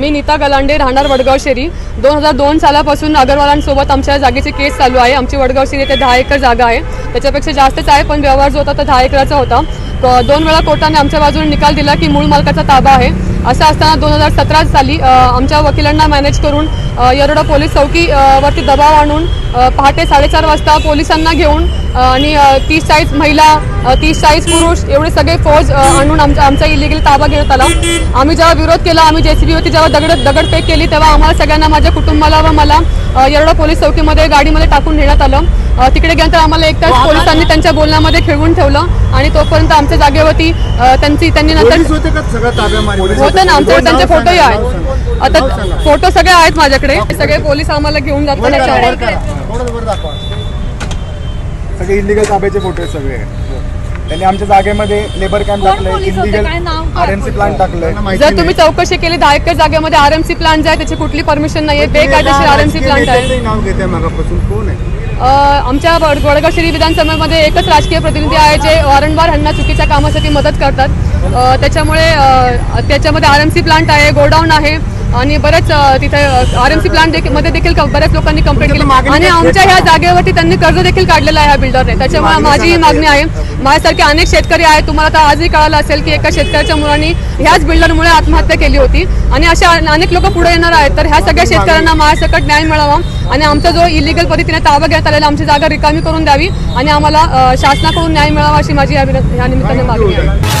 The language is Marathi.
मी नीता गलांडे राहणार वडगाव शेरी दोन हजार दोन सालापासून अगरवालांसोबत आमच्या जागेची केस चालू आहे. आमची वडगाव शेरी येथे दहा एकर जागा आहे. त्याच्यापेक्षा जास्तच आहे पण व्यवहार जो होता तो दहा एकराचा होता. दोन वेळा कोर्टाने आमच्या बाजूने निकाल दिला की मूळ मालकाचा ताबा आहे. असं असताना दोन हजार सतरा साली आमच्या वकिलांना मॅनेज करून येरोडा पोलीस चौकीवरती दबाव आणून पहाटे साडेचार वाजता पोलिसांना घेऊन आणि तीस चाळीस महिला तीस चाळीस पुरुष एवढे सगळे फौज आणून आमचा आमचा इलिगल ताबा घेण्यात आला. आम्ही जेव्हा विरोध केला आम्ही जेसीबी होती जेव्हा दगड दगडफेक केली तेव्हा आम्हाला सगळ्यांना माझ्या कुटुंबाला व मला अ, येरवडा पोलीस चौकीमध्ये गाडीमध्ये टाकून नेण्यात आलं. तिकडे गेल्यानंतर आम्हाला एक तास पोलिसांनी त्यांच्या बोलण्यामध्ये खेळवून ठेवलं आणि तोपर्यंत आमच्या जागेवरती त्यांची त्यांनी नंतर होते ना आमच्याकडे त्यांचे फोटोही सांगा, आहेत. आता सांगा. फोटो सगळे आहेत माझ्याकडे. सगळे पोलीस आम्हाला घेऊन जातात. थोडं वर दाखवा. सगळे इलिगल ताब्याचे फोटो आहेत सगळे. त्यांनी आमच्या जागेमध्ये लेबर कॅम्प टाकले पोलीस होते? इलिगल प्लांट टाकलंय. जर तुम्ही चौकशी केली दहा एकर जागेमध्ये आर एम सी प्लांट आहे त्याची कुठली परमिशन नाहीये? बेकायदेशीर आर एम सी प्लांट आहे. नाव घेते मागापासून. कोण आहे? आमच्या वड- वडगाव शहरी विधानसभेमध्ये एकच राजकीय प्रतिनिधी आहे जे वारंवार ह्यांना चुकीच्या कामासाठी मदत करतात. त्याच्यामुळे त्याच्यामध्ये आर एम सी प्लांट आहे गोडाऊन आहे. आणि बरेच तिथे आर एम सी प्लांट देखील मध्ये देखील बऱ्याच लोकांनी कंप्लेंट केली. मागणी आणि आमच्या ह्या? जागेवरती त्यांनी कर्ज देखील काढलेलं आहे ह्या बिल्डरने त्याच्यामुळे माझी ही मागणी. आहे. माझ्यासारखे अनेक शेतकरी आहेत. तुम्हाला तर आजही कळालं असेल की एका शेतकऱ्याच्या मुलांनी ह्याच बिल्डरमुळे आत्महत्या केली होती. आणि अशा अनेक लोक पुढे येणार आहेत. तर ह्या सगळ्या शेतकऱ्यांना माझ्यासकट न्याय मिळावा. आणि आमचा जो इलिगल पद्धतीने ताबा घेण्यात आलेला आमची जागा रिकामी करून द्यावी. आणि आम्हाला शासनाकडून न्याय मिळावा अशी माझी या निमित्ताने मागणी आहे.